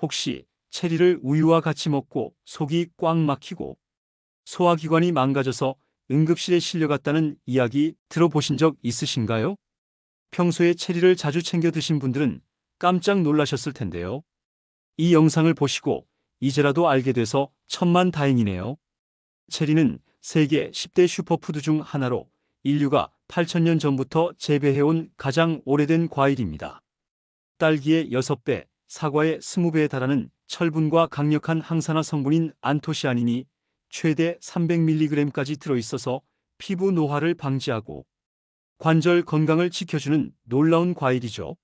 혹시 체리를 우유와 같이 먹고 속이 꽉 막히고 소화기관이 망가져서 응급실에 실려갔다는 이야기 들어보신 적 있으신가요? 평소에 체리를 자주 챙겨 드신 분들은 깜짝 놀라셨을 텐데요. 이 영상을 보시고 이제라도 알게 돼서 천만 다행이네요. 체리는 세계 10대 슈퍼푸드 중 하나로 인류가 8천년 전부터 재배해온 가장 오래된 과일입니다. 딸기의 6배, 사과의 20배에 달하는 철분과 강력한 항산화 성분인 안토시아닌이 최대 300mg까지 들어있어서 피부 노화를 방지하고 관절 건강을 지켜주는 놀라운 과일이죠.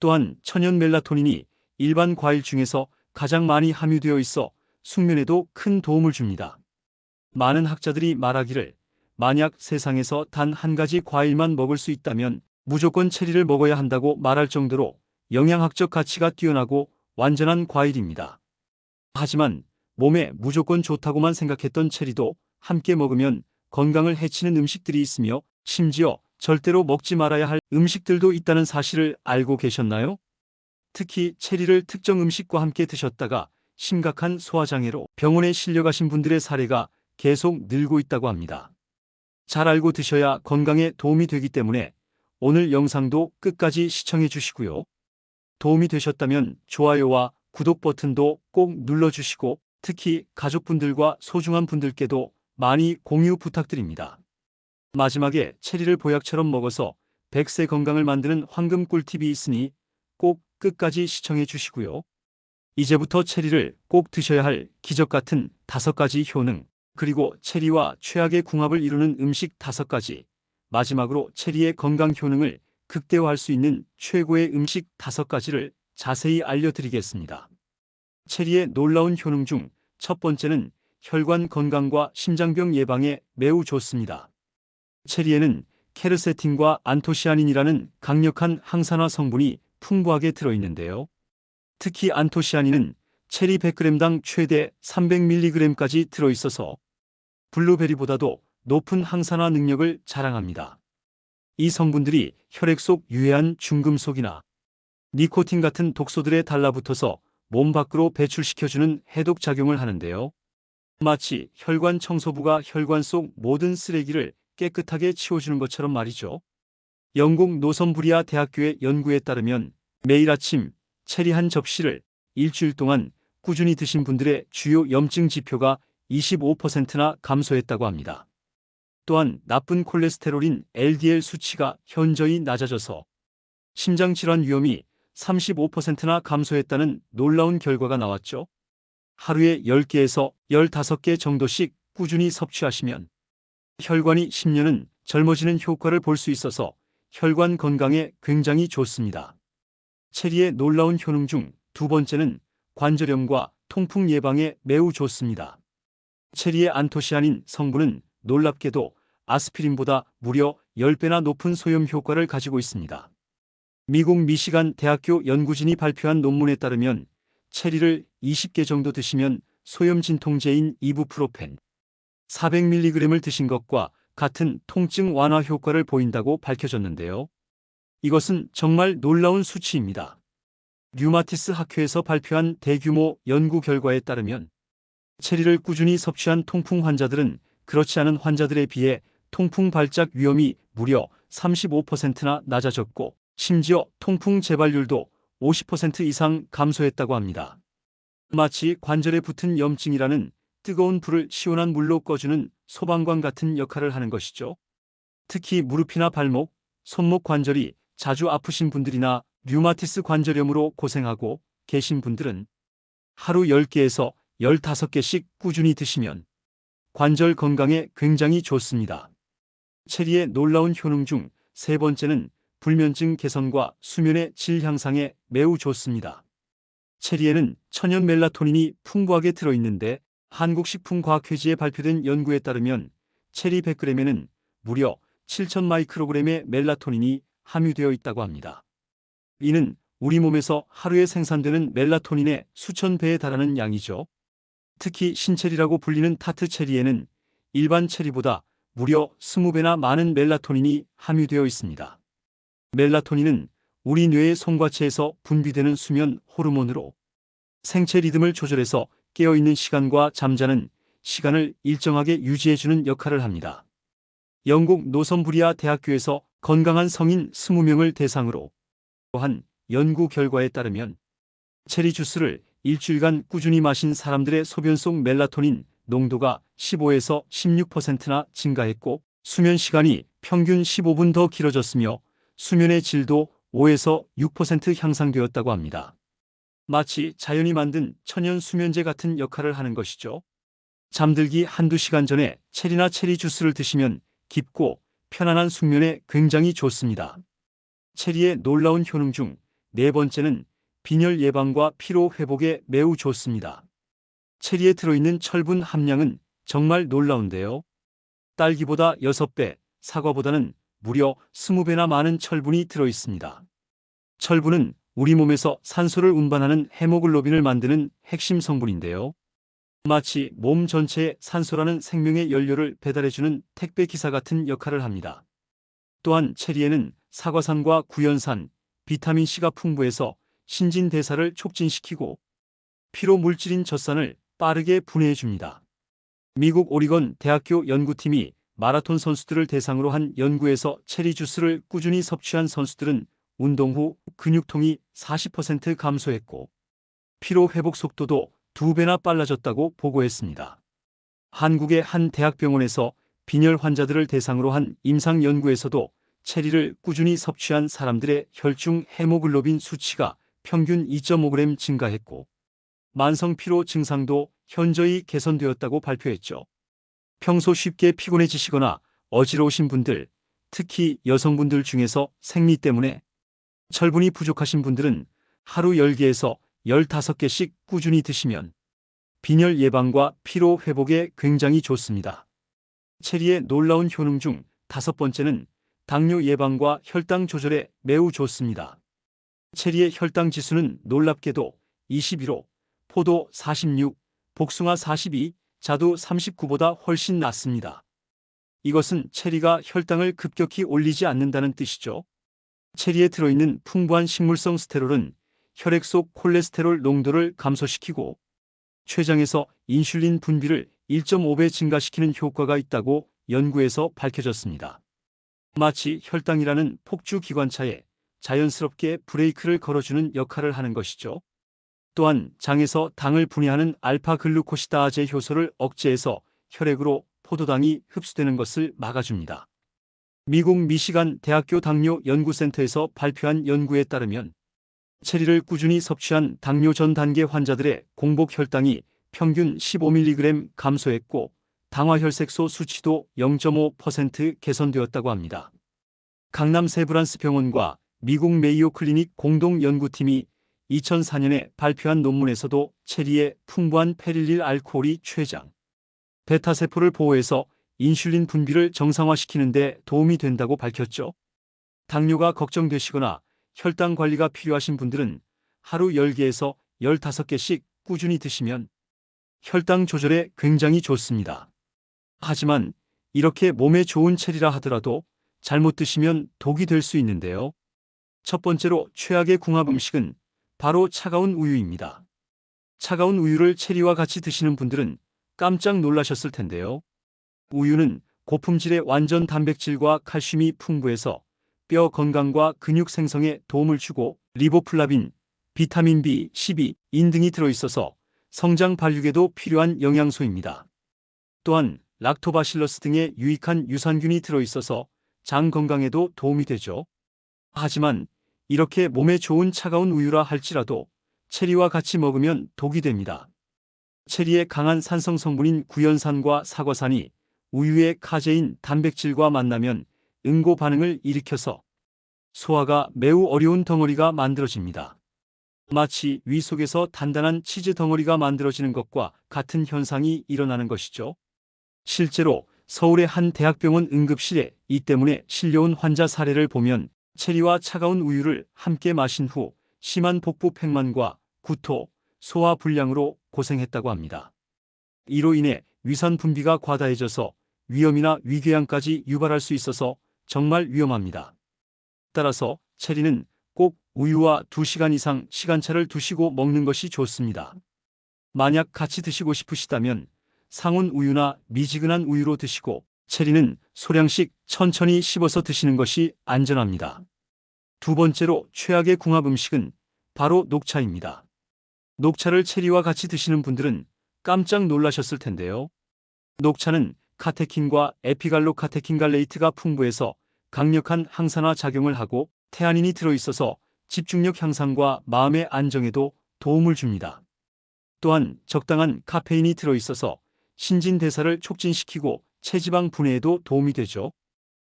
또한 천연 멜라토닌이 일반 과일 중에서 가장 많이 함유되어 있어 숙면에도 큰 도움을 줍니다. 많은 학자들이 말하기를 만약 세상에서 단 한 가지 과일만 먹을 수 있다면 무조건 체리를 먹어야 한다고 말할 정도로 영양학적 가치가 뛰어나고 완전한 과일입니다. 하지만 몸에 무조건 좋다고만 생각했던 체리도 함께 먹으면 건강을 해치는 음식들이 있으며 심지어 절대로 먹지 말아야 할 음식들도 있다는 사실을 알고 계셨나요? 특히 체리를 특정 음식과 함께 드셨다가 심각한 소화장애로 병원에 실려가신 분들의 사례가 계속 늘고 있다고 합니다. 잘 알고 드셔야 건강에 도움이 되기 때문에 오늘 영상도 끝까지 시청해 주시고요. 도움이 되셨다면 좋아요와 구독 버튼도 꼭 눌러주시고 특히 가족분들과 소중한 분들께도 많이 공유 부탁드립니다. 마지막에 체리를 보약처럼 먹어서 100세 건강을 만드는 황금 꿀팁이 있으니 꼭 끝까지 시청해 주시고요. 이제부터 체리를 꼭 드셔야 할 기적 같은 다섯 가지 효능, 그리고 체리와 최악의 궁합을 이루는 음식 다섯 가지, 마지막으로 체리의 건강 효능을 극대화할 수 있는 최고의 음식 다섯 가지를 자세히 알려드리겠습니다. 체리의 놀라운 효능 중 첫 번째는 혈관 건강과 심장병 예방에 매우 좋습니다. 체리에는 케르세틴과 안토시아닌이라는 강력한 항산화 성분이 풍부하게 들어있는데요. 특히 안토시아닌은 체리 100g당 최대 300mg까지 들어있어서 블루베리보다도 높은 항산화 능력을 자랑합니다. 이 성분들이 혈액 속 유해한 중금속이나 니코틴 같은 독소들에 달라붙어서 몸 밖으로 배출시켜주는 해독 작용을 하는데요. 마치 혈관 청소부가 혈관 속 모든 쓰레기를 깨끗하게 치워주는 것처럼 말이죠. 영국 노선부리아 대학교의 연구에 따르면 매일 아침 체리 한 접시를 일주일 동안 꾸준히 드신 분들의 주요 염증 지표가 25%나 감소했다고 합니다. 또한 나쁜 콜레스테롤인 LDL 수치가 현저히 낮아져서 심장 질환 위험이 35%나 감소했다는 놀라운 결과가 나왔죠. 하루에 10개에서 15개 정도씩 꾸준히 섭취하시면 혈관이 10년은 젊어지는 효과를 볼 수 있어서 혈관 건강에 굉장히 좋습니다. 체리의 놀라운 효능 중 두 번째는 관절염과 통풍 예방에 매우 좋습니다. 체리의 안토시아닌 성분은 놀랍게도 아스피린보다 무려 10배나 높은 소염 효과를 가지고 있습니다. 미국 미시간 대학교 연구진이 발표한 논문에 따르면 체리를 20개 정도 드시면 소염 진통제인 이부프로펜 400mg을 드신 것과 같은 통증 완화 효과를 보인다고 밝혀졌는데요. 이것은 정말 놀라운 수치입니다. 류마티스 학회에서 발표한 대규모 연구 결과에 따르면 체리를 꾸준히 섭취한 통풍 환자들은 그렇지 않은 환자들에 비해 통풍 발작 위험이 무려 35%나 낮아졌고 심지어 통풍 재발률도 50% 이상 감소했다고 합니다. 마치 관절에 붙은 염증이라는 뜨거운 불을 시원한 물로 꺼주는 소방관 같은 역할을 하는 것이죠. 특히 무릎이나 발목, 손목 관절이 자주 아프신 분들이나 류마티스 관절염으로 고생하고 계신 분들은 하루 10개에서 15개씩 꾸준히 드시면 관절 건강에 굉장히 좋습니다. 체리의 놀라운 효능 중 세 번째는 불면증 개선과 수면의 질 향상에 매우 좋습니다. 체리에는 천연 멜라토닌이 풍부하게 들어있는데 한국식품과학회지에 발표된 연구에 따르면 체리 100g에는 무려 7천 마이크로그램의 멜라토닌이 함유되어 있다고 합니다. 이는 우리 몸에서 하루에 생산되는 멜라토닌의 수천 배에 달하는 양이죠. 특히 신체리라고 불리는 타트 체리에는 일반 체리보다 무려 20배나 많은 멜라토닌이 함유되어 있습니다. 멜라토닌은 우리 뇌의 송과체에서 분비되는 수면 호르몬으로 생체 리듬을 조절해서 깨어있는 시간과 잠자는 시간을 일정하게 유지해주는 역할을 합니다. 영국 노선부리아 대학교에서 건강한 성인 20명을 대상으로 한 연구 결과에 따르면 체리 주스를 일주일간 꾸준히 마신 사람들의 소변 속 멜라토닌 농도가 15에서 16%나 증가했고 수면 시간이 평균 15분 더 길어졌으며 수면의 질도 5에서 6% 향상되었다고 합니다. 마치 자연이 만든 천연 수면제 같은 역할을 하는 것이죠. 잠들기 한두 시간 전에 체리나 체리 주스를 드시면 깊고 편안한 숙면에 굉장히 좋습니다. 체리의 놀라운 효능 중 네 번째는 빈혈 예방과 피로 회복에 매우 좋습니다. 체리에 들어있는 철분 함량은 정말 놀라운데요. 딸기보다 6배, 사과보다는 무려 20배나 많은 철분이 들어있습니다. 철분은 우리 몸에서 산소를 운반하는 헤모글로빈을 만드는 핵심 성분인데요. 마치 몸 전체에 산소라는 생명의 연료를 배달해주는 택배 기사 같은 역할을 합니다. 또한 체리에는 사과산과 구연산, 비타민C가 풍부해서 신진대사를 촉진시키고 피로 물질인 젖산을 빠르게 분해해 줍니다. 미국 오리건 대학교 연구팀이 마라톤 선수들을 대상으로 한 연구에서 체리 주스를 꾸준히 섭취한 선수들은 운동 후 근육통이 40% 감소했고 피로 회복 속도도 두 배나 빨라졌다고 보고했습니다. 한국의 한 대학병원에서 빈혈 환자들을 대상으로 한 임상 연구에서도 체리를 꾸준히 섭취한 사람들의 혈중 헤모글로빈 수치가 평균 2.5g 증가했고 만성 피로 증상도 현저히 개선되었다고 발표했죠. 평소 쉽게 피곤해지시거나 어지러우신 분들, 특히 여성분들 중에서 생리 때문에 철분이 부족하신 분들은 하루 10개에서 15개씩 꾸준히 드시면 빈혈 예방과 피로 회복에 굉장히 좋습니다. 체리의 놀라운 효능 중 다섯 번째는 당뇨 예방과 혈당 조절에 매우 좋습니다. 체리의 혈당 지수는 놀랍게도 21호, 포도 46, 복숭아 42, 자두 39보다 훨씬 낮습니다. 이것은 체리가 혈당을 급격히 올리지 않는다는 뜻이죠. 체리에 들어있는 풍부한 식물성 스테롤은 혈액 속 콜레스테롤 농도를 감소시키고 췌장에서 인슐린 분비를 1.5배 증가시키는 효과가 있다고 연구에서 밝혀졌습니다. 마치 혈당이라는 폭주 기관차에 자연스럽게 브레이크를 걸어주는 역할을 하는 것이죠. 또한 장에서 당을 분해하는 알파글루코시다아제 효소를 억제해서 혈액으로 포도당이 흡수되는 것을 막아줍니다. 미국 미시간 대학교 당뇨 연구센터에서 발표한 연구에 따르면 체리를 꾸준히 섭취한 당뇨 전 단계 환자들의 공복 혈당이 평균 15mg 감소했고 당화혈색소 수치도 0.5% 개선되었다고 합니다. 강남 세브란스 병원과 미국 메이오 클리닉 공동 연구팀이 2004년에 발표한 논문에서도 체리의 풍부한 페릴릴 알코올이 췌장, 베타세포를 보호해서 인슐린 분비를 정상화시키는 데 도움이 된다고 밝혔죠. 당뇨가 걱정되시거나 혈당 관리가 필요하신 분들은 하루 10개에서 15개씩 꾸준히 드시면 혈당 조절에 굉장히 좋습니다. 하지만 이렇게 몸에 좋은 체리라 하더라도 잘못 드시면 독이 될 수 있는데요. 첫 번째로 최악의 궁합 음식은 바로 차가운 우유입니다. 차가운 우유를 체리와 같이 드시는 분들은 깜짝 놀라셨을 텐데요. 우유는 고품질의 완전 단백질과 칼슘이 풍부해서 뼈 건강과 근육 생성에 도움을 주고 리보플라빈, 비타민 B, 12, 인 등이 들어있어서 성장 발육에도 필요한 영양소입니다. 또한 락토바실러스 등의 유익한 유산균이 들어있어서 장 건강에도 도움이 되죠. 하지만 이렇게 몸에 좋은 차가운 우유라 할지라도 체리와 같이 먹으면 독이 됩니다. 체리의 강한 산성 성분인 구연산과 사과산이 우유의 카제인 단백질과 만나면 응고 반응을 일으켜서 소화가 매우 어려운 덩어리가 만들어집니다. 마치 위 속에서 단단한 치즈 덩어리가 만들어지는 것과 같은 현상이 일어나는 것이죠. 실제로 서울의 한 대학병원 응급실에 이 때문에 실려온 환자 사례를 보면 체리와 차가운 우유를 함께 마신 후 심한 복부 팽만과 구토, 소화 불량으로 고생했다고 합니다. 이로 인해 위산 분비가 과다해져서 위염이나 위궤양까지 유발할 수 있어서 정말 위험합니다. 따라서 체리는 꼭 우유와 2시간 이상 시간차를 두시고 먹는 것이 좋습니다. 만약 같이 드시고 싶으시다면 상온 우유나 미지근한 우유로 드시고 체리는 소량씩 천천히 씹어서 드시는 것이 안전합니다. 두 번째로 최악의 궁합 음식은 바로 녹차입니다. 녹차를 체리와 같이 드시는 분들은 깜짝 놀라셨을 텐데요. 녹차는 카테킨과 에피갈로 카테킨갈레이트가 풍부해서 강력한 항산화 작용을 하고 태아닌이 들어있어서 집중력 향상과 마음의 안정에도 도움을 줍니다. 또한 적당한 카페인이 들어있어서 신진대사를 촉진시키고 체지방 분해에도 도움이 되죠.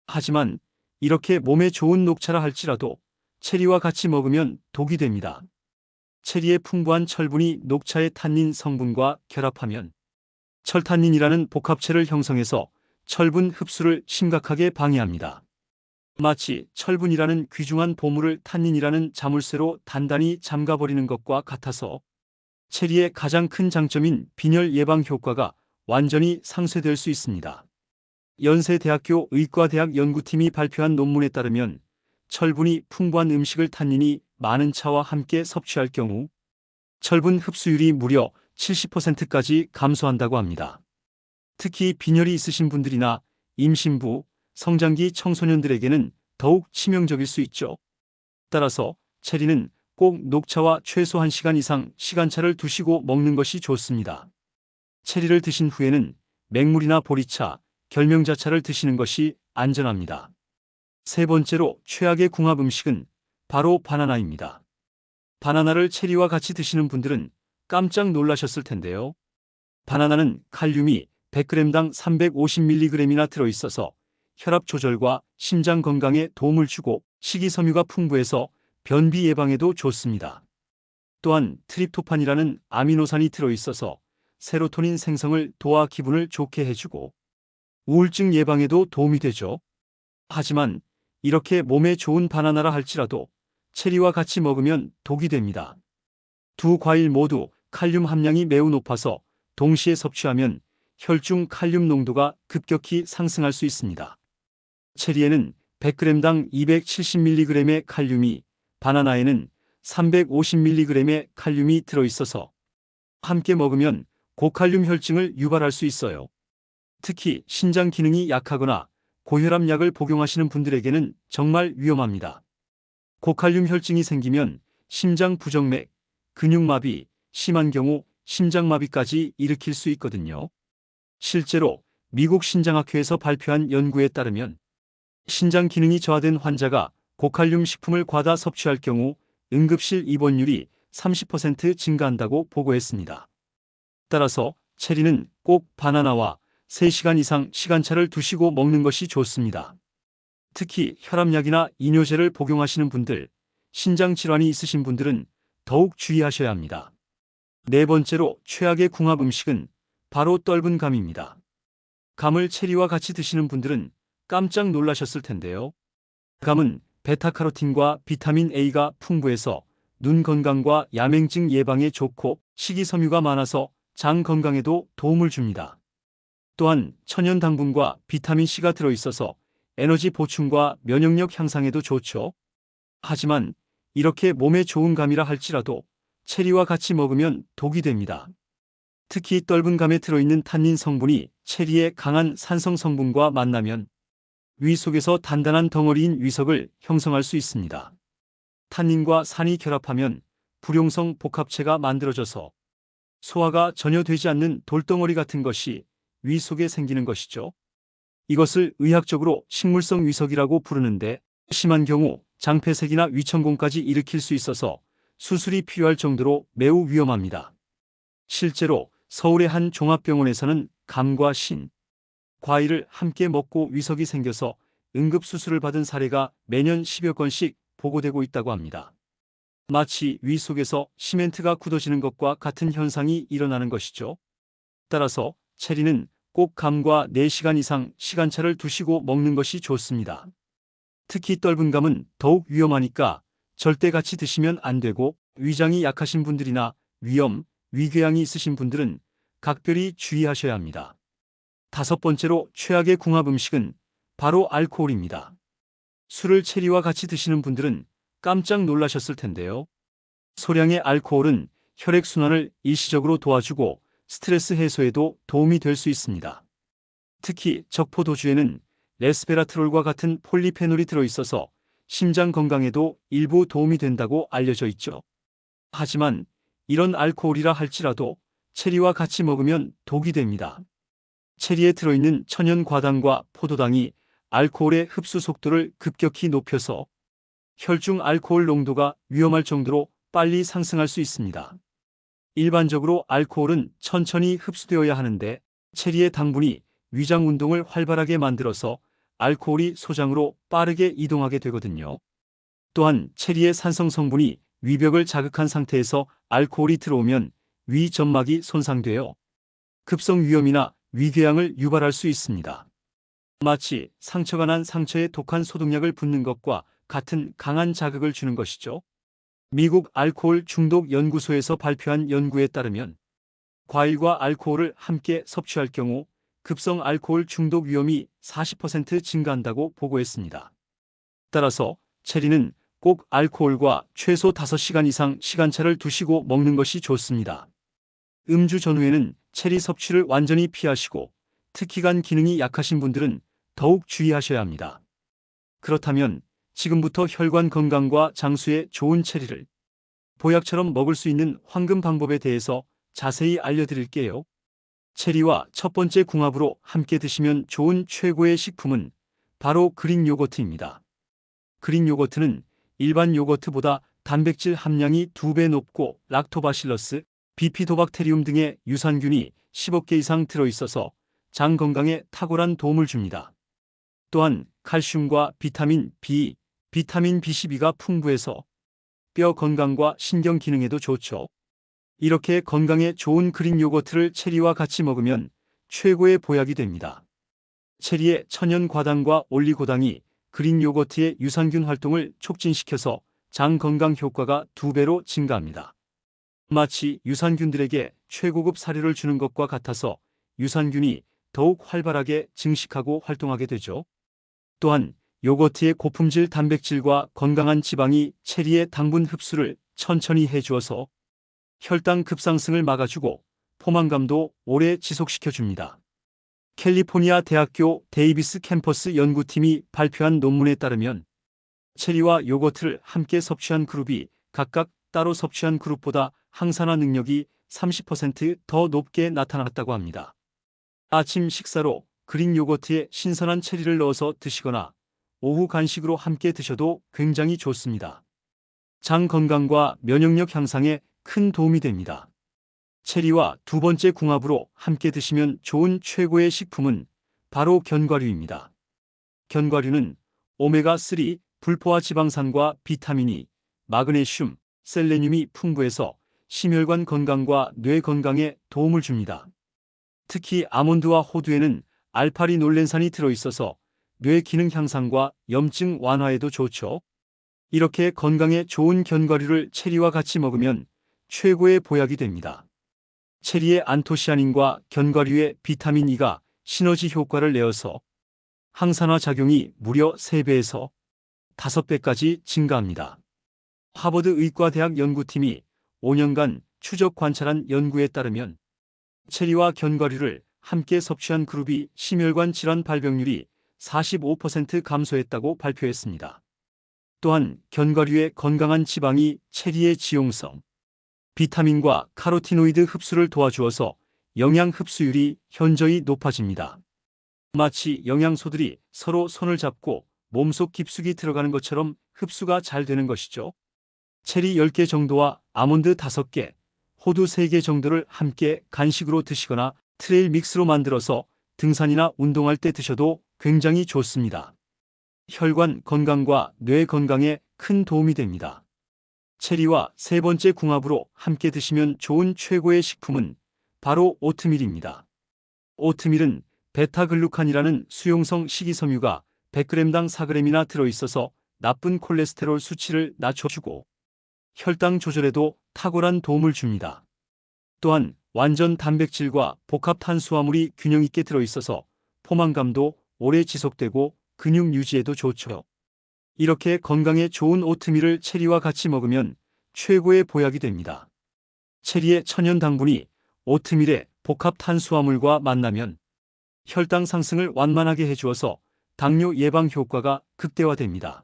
하지만 이렇게 몸에 좋은 녹차라 할지라도 체리와 같이 먹으면 독이 됩니다. 체리의 풍부한 철분이 녹차의 탄닌 성분과 결합하면 철탄닌이라는 복합체를 형성해서 철분 흡수를 심각하게 방해합니다. 마치 철분이라는 귀중한 보물을 탄닌이라는 자물쇠로 단단히 잠가버리는 것과 같아서 체리의 가장 큰 장점인 빈혈 예방 효과가 완전히 상쇄될 수 있습니다. 연세대학교 의과대학 연구팀이 발표한 논문에 따르면 철분이 풍부한 음식을 탄닌이 많은 차와 함께 섭취할 경우 철분 흡수율이 무려 70%까지 감소한다고 합니다. 특히 빈혈이 있으신 분들이나 임신부, 성장기 청소년들에게는 더욱 치명적일 수 있죠. 따라서 체리는 꼭 녹차와 최소 1시간 이상 시간차를 두시고 먹는 것이 좋습니다. 체리를 드신 후에는 맹물이나 보리차, 결명자차를 드시는 것이 안전합니다. 세 번째로 최악의 궁합 음식은 바로 바나나입니다. 바나나를 체리와 같이 드시는 분들은 깜짝 놀라셨을 텐데요. 바나나는 칼륨이 100g당 350mg이나 들어있어서 혈압 조절과 심장 건강에 도움을 주고 식이섬유가 풍부해서 변비 예방에도 좋습니다. 또한 트립토판이라는 아미노산이 들어있어서 세로토닌 생성을 도와 기분을 좋게 해주고 우울증 예방에도 도움이 되죠. 하지만 이렇게 몸에 좋은 바나나라 할지라도 체리와 같이 먹으면 독이 됩니다. 두 과일 모두 칼륨 함량이 매우 높아서 동시에 섭취하면 혈중 칼륨 농도가 급격히 상승할 수 있습니다. 체리에는 100g당 270mg의 칼륨이 바나나에는 350mg의 칼륨이 들어있어서 함께 먹으면 고칼륨 혈증을 유발할 수 있어요. 특히 신장 기능이 약하거나 고혈압 약을 복용하시는 분들에게는 정말 위험합니다. 고칼륨 혈증이 생기면 심장 부정맥, 근육마비, 심한 경우 심장마비까지 일으킬 수 있거든요. 실제로 미국 신장학회에서 발표한 연구에 따르면 신장 기능이 저하된 환자가 고칼륨 식품을 과다 섭취할 경우 응급실 입원율이 30% 증가한다고 보고했습니다. 따라서 체리는 꼭 바나나와 3시간 이상 시간차를 두시고 먹는 것이 좋습니다. 특히 혈압약이나 이뇨제를 복용하시는 분들, 신장 질환이 있으신 분들은 더욱 주의하셔야 합니다. 네 번째로 최악의 궁합 음식은 바로 떫은 감입니다. 감을 체리와 같이 드시는 분들은 깜짝 놀라셨을 텐데요. 감은 베타카로틴과 비타민 A가 풍부해서 눈 건강과 야맹증 예방에 좋고 식이섬유가 많아서 장 건강에도 도움을 줍니다. 또한 천연 당분과 비타민 C가 들어있어서 에너지 보충과 면역력 향상에도 좋죠. 하지만 이렇게 몸에 좋은 감이라 할지라도 체리와 같이 먹으면 독이 됩니다. 특히 떫은 감에 들어있는 탄닌 성분이 체리의 강한 산성 성분과 만나면 위 속에서 단단한 덩어리인 위석을 형성할 수 있습니다. 탄닌과 산이 결합하면 불용성 복합체가 만들어져서 소화가 전혀 되지 않는 돌덩어리 같은 것이 위 속에 생기는 것이죠. 이것을 의학적으로 식물성 위석이라고 부르는데 심한 경우 장폐색이나 위천공까지 일으킬 수 있어서 수술이 필요할 정도로 매우 위험합니다. 실제로 서울의 한 종합병원에서는 감과 신, 과일을 함께 먹고 위석이 생겨서 응급수술을 받은 사례가 매년 10여 건씩 보고되고 있다고 합니다. 마치 위 속에서 시멘트가 굳어지는 것과 같은 현상이 일어나는 것이죠. 따라서 체리는 꼭 감과 4시간 이상 시간차를 두시고 먹는 것이 좋습니다. 특히 떫은 감은 더욱 위험하니까 절대 같이 드시면 안 되고 위장이 약하신 분들이나 위염, 위궤양이 있으신 분들은 각별히 주의하셔야 합니다. 다섯 번째로 최악의 궁합 음식은 바로 알코올입니다. 술을 체리와 같이 드시는 분들은 깜짝 놀라셨을 텐데요. 소량의 알코올은 혈액순환을 일시적으로 도와주고 스트레스 해소에도 도움이 될 수 있습니다. 특히 적포도주에는 레스베라트롤과 같은 폴리페놀이 들어있어서 심장 건강에도 일부 도움이 된다고 알려져 있죠. 하지만 이런 알코올이라 할지라도 체리와 같이 먹으면 독이 됩니다. 체리에 들어있는 천연 과당과 포도당이 알코올의 흡수 속도를 급격히 높여서 혈중 알코올 농도가 위험할 정도로 빨리 상승할 수 있습니다. 일반적으로 알코올은 천천히 흡수되어야 하는데 체리의 당분이 위장 운동을 활발하게 만들어서 알코올이 소장으로 빠르게 이동하게 되거든요. 또한 체리의 산성 성분이 위벽을 자극한 상태에서 알코올이 들어오면 위 점막이 손상되어 급성 위염이나 위궤양을 유발할 수 있습니다. 마치 상처가 난 상처에 독한 소독약을 붓는 것과 같은 강한 자극을 주는 것이죠. 미국 알코올 중독 연구소에서 발표한 연구에 따르면 과일과 알코올을 함께 섭취할 경우 급성 알코올 중독 위험이 40% 증가한다고 보고했습니다. 따라서 체리는 꼭 알코올과 최소 5시간 이상 시간차를 두시고 먹는 것이 좋습니다. 음주 전후에는 체리 섭취를 완전히 피하시고 특히 간 기능이 약하신 분들은 더욱 주의하셔야 합니다. 그렇다면 지금부터 혈관 건강과 장수에 좋은 체리를 보약처럼 먹을 수 있는 황금 방법에 대해서 자세히 알려드릴게요. 체리와 첫 번째 궁합으로 함께 드시면 좋은 최고의 식품은 바로 그릭 요거트입니다. 그릭 요거트는 일반 요거트보다 단백질 함량이 2배 높고 락토바실러스, 비피도박테리움 등의 유산균이 10억 개 이상 들어있어서 장 건강에 탁월한 도움을 줍니다. 또한 칼슘과 비타민 B, 비타민 B12가 풍부해서 뼈 건강과 신경 기능에도 좋죠. 이렇게 건강에 좋은 그릭 요거트를 체리와 같이 먹으면 최고의 보약이 됩니다. 체리의 천연 과당과 올리고당이 그릭 요거트의 유산균 활동을 촉진시켜서 장 건강 효과가 두 배로 증가합니다. 마치 유산균들에게 최고급 사료를 주는 것과 같아서 유산균이 더욱 활발하게 증식하고 활동하게 되죠. 또한 요거트의 고품질 단백질과 건강한 지방이 체리의 당분 흡수를 천천히 해주어서 혈당 급상승을 막아주고 포만감도 오래 지속시켜줍니다. 캘리포니아 대학교 데이비스 캠퍼스 연구팀이 발표한 논문에 따르면 체리와 요거트를 함께 섭취한 그룹이 각각 따로 섭취한 그룹보다 항산화 능력이 30%더 높게 나타났다고 합니다. 아침 식사로 그릭 요거트에 신선한 체리를 넣어서 드시거나 오후 간식으로 함께 드셔도 굉장히 좋습니다. 장 건강과 면역력 향상에 큰 도움이 됩니다. 체리와 두 번째 궁합으로 함께 드시면 좋은 최고의 식품은 바로 견과류입니다. 견과류는 오메가3 불포화 지방산과 비타민이 마그네슘, 셀레늄이 풍부해서 심혈관 건강과 뇌 건강에 도움을 줍니다. 특히 아몬드와 호두에는 알파리놀렌산이 들어있어서 뇌 기능 향상과 염증 완화에도 좋죠. 이렇게 건강에 좋은 견과류를 체리와 같이 먹으면 최고의 보약이 됩니다. 체리의 안토시아닌과 견과류의 비타민 E가 시너지 효과를 내어서 항산화 작용이 무려 3배에서 5배까지 증가합니다. 하버드 의과대학 연구팀이 5년간 추적 관찰한 연구에 따르면 체리와 견과류를 함께 섭취한 그룹이 심혈관 질환 발병률이 45% 감소했다고 발표했습니다. 또한 견과류의 건강한 지방이 체리의 지용성, 비타민과 카로티노이드 흡수를 도와주어서 영양 흡수율이 현저히 높아집니다. 마치 영양소들이 서로 손을 잡고 몸속 깊숙이 들어가는 것처럼 흡수가 잘 되는 것이죠. 체리 10개 정도와 아몬드 5개, 호두 3개 정도를 함께 간식으로 드시거나 트레일 믹스로 만들어서 등산이나 운동할 때 드셔도 굉장히 좋습니다. 혈관 건강과 뇌 건강에 큰 도움이 됩니다. 체리와 세 번째 궁합으로 함께 드시면 좋은 최고의 식품은 바로 오트밀입니다. 오트밀은 베타글루칸이라는 수용성 식이섬유가 100g당 4g이나 들어있어서 나쁜 콜레스테롤 수치를 낮춰주고 혈당 조절에도 탁월한 도움을 줍니다. 또한 완전 단백질과 복합 탄수화물이 균형 있게 들어있어서 포만감도 오래 지속되고 근육 유지에도 좋죠. 이렇게 건강에 좋은 오트밀을 체리와 같이 먹으면 최고의 보약이 됩니다. 체리의 천연 당분이 오트밀의 복합 탄수화물과 만나면 혈당 상승을 완만하게 해주어서 당뇨 예방 효과가 극대화됩니다.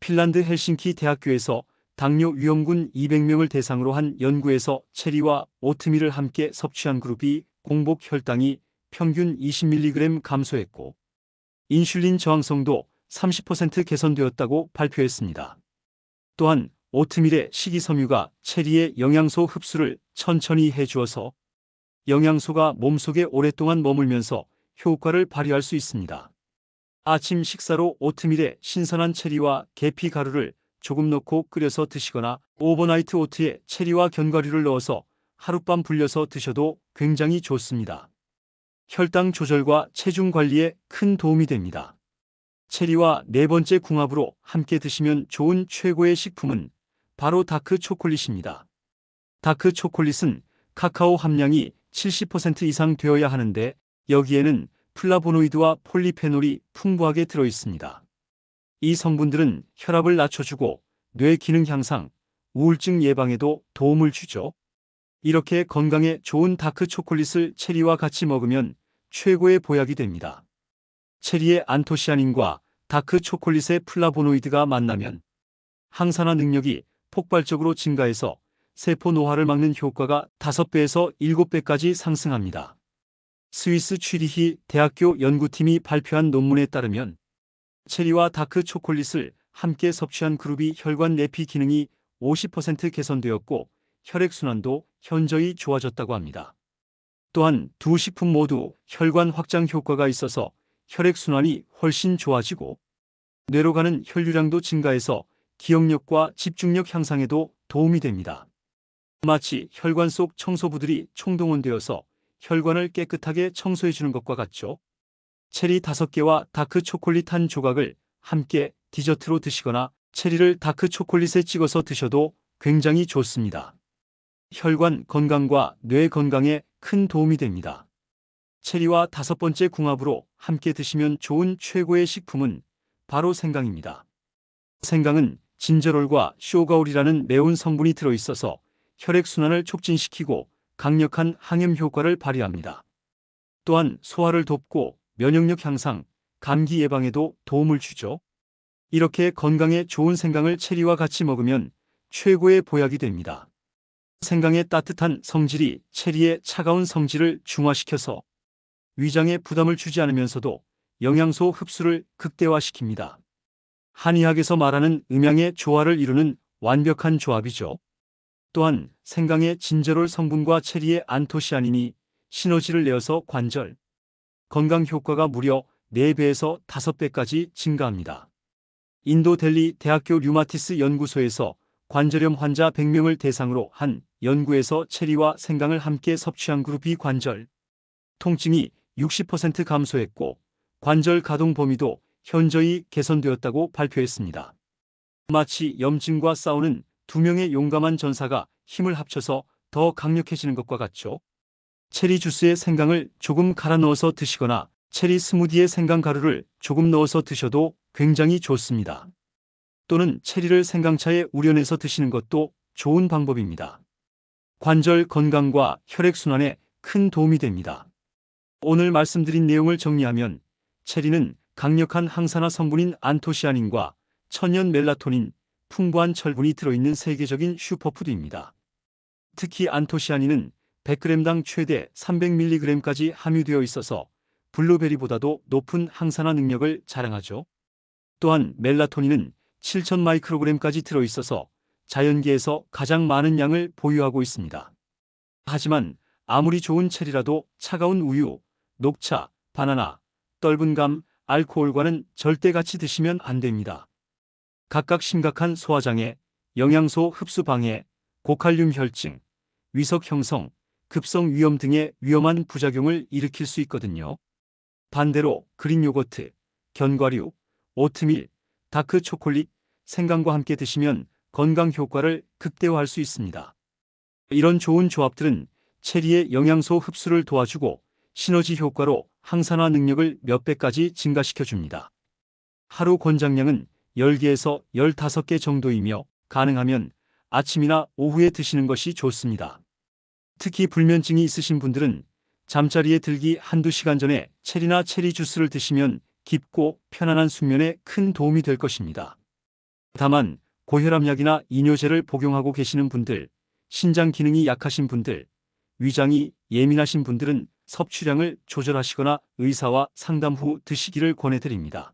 핀란드 헬싱키 대학교에서 당뇨 위험군 200명을 대상으로 한 연구에서 체리와 오트밀을 함께 섭취한 그룹이 공복 혈당이 평균 20mg 감소했고 인슐린 저항성도 30% 개선되었다고 발표했습니다. 또한 오트밀의 식이섬유가 체리의 영양소 흡수를 천천히 해주어서 영양소가 몸속에 오랫동안 머물면서 효과를 발휘할 수 있습니다. 아침 식사로 오트밀에 신선한 체리와 계피 가루를 조금 넣고 끓여서 드시거나 오버나이트 오트에 체리와 견과류를 넣어서 하룻밤 불려서 드셔도 굉장히 좋습니다. 혈당 조절과 체중 관리에 큰 도움이 됩니다. 체리와 네 번째 궁합으로 함께 드시면 좋은 최고의 식품은 바로 다크 초콜릿입니다. 다크 초콜릿은 카카오 함량이 70% 이상 되어야 하는데 여기에는 플라보노이드와 폴리페놀이 풍부하게 들어 있습니다. 이 성분들은 혈압을 낮춰주고 뇌 기능 향상, 우울증 예방에도 도움을 주죠. 이렇게 건강에 좋은 다크 초콜릿을 체리와 같이 먹으면 최고의 보약이 됩니다. 체리의 안토시아닌과 다크 초콜릿의 플라보노이드가 만나면 항산화 능력이 폭발적으로 증가해서 세포 노화를 막는 효과가 5배에서 7배까지 상승합니다. 스위스 취리히 대학교 연구팀이 발표한 논문에 따르면 체리와 다크 초콜릿을 함께 섭취한 그룹이 혈관 내피 기능이 50% 개선되었고 혈액순환도 현저히 좋아졌다고 합니다. 또한 두 식품 모두 혈관 확장 효과가 있어서 혈액순환이 훨씬 좋아지고 뇌로 가는 혈류량도 증가해서 기억력과 집중력 향상에도 도움이 됩니다. 마치 혈관 속 청소부들이 총동원되어서 혈관을 깨끗하게 청소해주는 것과 같죠. 체리 5개와 다크 초콜릿 한 조각을 함께 디저트로 드시거나 체리를 다크 초콜릿에 찍어서 드셔도 굉장히 좋습니다. 혈관 건강과 뇌 건강에 큰 도움이 됩니다. 체리와 다섯 번째 궁합으로 함께 드시면 좋은 최고의 식품은 바로 생강입니다. 생강은 진저롤과 쇼가올이라는 매운 성분이 들어있어서 혈액순환을 촉진시키고 강력한 항염 효과를 발휘합니다. 또한 소화를 돕고 면역력 향상, 감기 예방에도 도움을 주죠. 이렇게 건강에 좋은 생강을 체리와 같이 먹으면 최고의 보약이 됩니다. 생강의 따뜻한 성질이 체리의 차가운 성질을 중화시켜서 위장에 부담을 주지 않으면서도 영양소 흡수를 극대화시킵니다. 한의학에서 말하는 음양의 조화를 이루는 완벽한 조합이죠. 또한 생강의 진저롤 성분과 체리의 안토시아닌이 시너지를 내어서 관절, 건강 효과가 무려 4배에서 5배까지 증가합니다. 인도 델리 대학교 류마티스 연구소에서 관절염 환자 100명을 대상으로 한 연구에서 체리와 생강을 함께 섭취한 그룹이 관절, 통증이 60% 감소했고 관절 가동 범위도 현저히 개선되었다고 발표했습니다. 마치 염증과 싸우는 두 명의 용감한 전사가 힘을 합쳐서 더 강력해지는 것과 같죠. 체리 주스에 생강을 조금 갈아 넣어서 드시거나 체리 스무디에 생강 가루를 조금 넣어서 드셔도 굉장히 좋습니다. 또는 체리를 생강차에 우려내서 드시는 것도 좋은 방법입니다. 관절 건강과 혈액순환에 큰 도움이 됩니다. 오늘 말씀드린 내용을 정리하면 체리는 강력한 항산화 성분인 안토시아닌과 천연 멜라토닌, 풍부한 철분이 들어있는 세계적인 슈퍼푸드입니다. 특히 안토시아닌은 100g당 최대 300mg까지 함유되어 있어서 블루베리보다도 높은 항산화 능력을 자랑하죠. 또한 멜라토닌은 7,000 마이크로그램까지 들어있어서 자연계에서 가장 많은 양을 보유하고 있습니다. 하지만 아무리 좋은 체리라도 차가운 우유, 녹차, 바나나, 떫은 감, 알코올과는 절대 같이 드시면 안 됩니다. 각각 심각한 소화장애, 영양소 흡수 방해, 고칼륨 혈증, 위석 형성, 급성 위염 등의 위험한 부작용을 일으킬 수 있거든요. 반대로 그린 요거트, 견과류, 오트밀, 다크 초콜릿, 생강과 함께 드시면 건강 효과를 극대화할 수 있습니다. 이런 좋은 조합들은 체리의 영양소 흡수를 도와주고 시너지 효과로 항산화 능력을 몇 배까지 증가시켜 줍니다. 하루 권장량은 10개에서 15개 정도이며 가능하면 아침이나 오후에 드시는 것이 좋습니다. 특히 불면증이 있으신 분들은 잠자리에 들기 한두 시간 전에 체리나 체리 주스를 드시면 깊고 편안한 숙면에 큰 도움이 될 것입니다. 다만 고혈압약이나 이뇨제를 복용하고 계시는 분들, 신장 기능이 약하신 분들, 위장이 예민하신 분들은 섭취량을 조절하시거나 의사와 상담 후 드시기를 권해드립니다.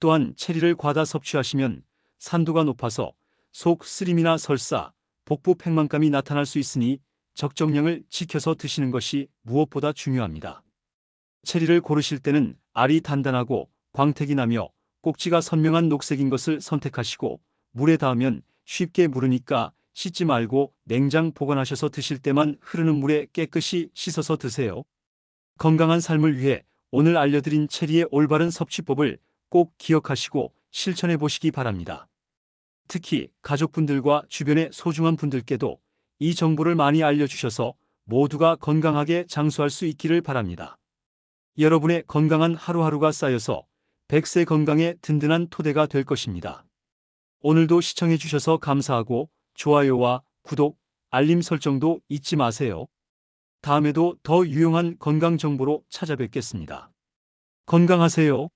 또한 체리를 과다 섭취하시면 산도가 높아서 속 쓰림이나 설사, 복부 팽만감이 나타날 수 있으니 적정량을 지켜서 드시는 것이 무엇보다 중요합니다. 체리를 고르실 때는 알이 단단하고 광택이 나며 꼭지가 선명한 녹색인 것을 선택하시고 물에 닿으면 쉽게 무르니까 씻지 말고 냉장 보관하셔서 드실 때만 흐르는 물에 깨끗이 씻어서 드세요. 건강한 삶을 위해 오늘 알려드린 체리의 올바른 섭취법을 꼭 기억하시고 실천해 보시기 바랍니다. 특히 가족분들과 주변의 소중한 분들께도 이 정보를 많이 알려주셔서 모두가 건강하게 장수할 수 있기를 바랍니다. 여러분의 건강한 하루하루가 쌓여서 100세 건강의 든든한 토대가 될 것입니다. 오늘도 시청해 주셔서 감사하고 좋아요와 구독, 알림 설정도 잊지 마세요. 다음에도 더 유용한 건강 정보로 찾아뵙겠습니다. 건강하세요.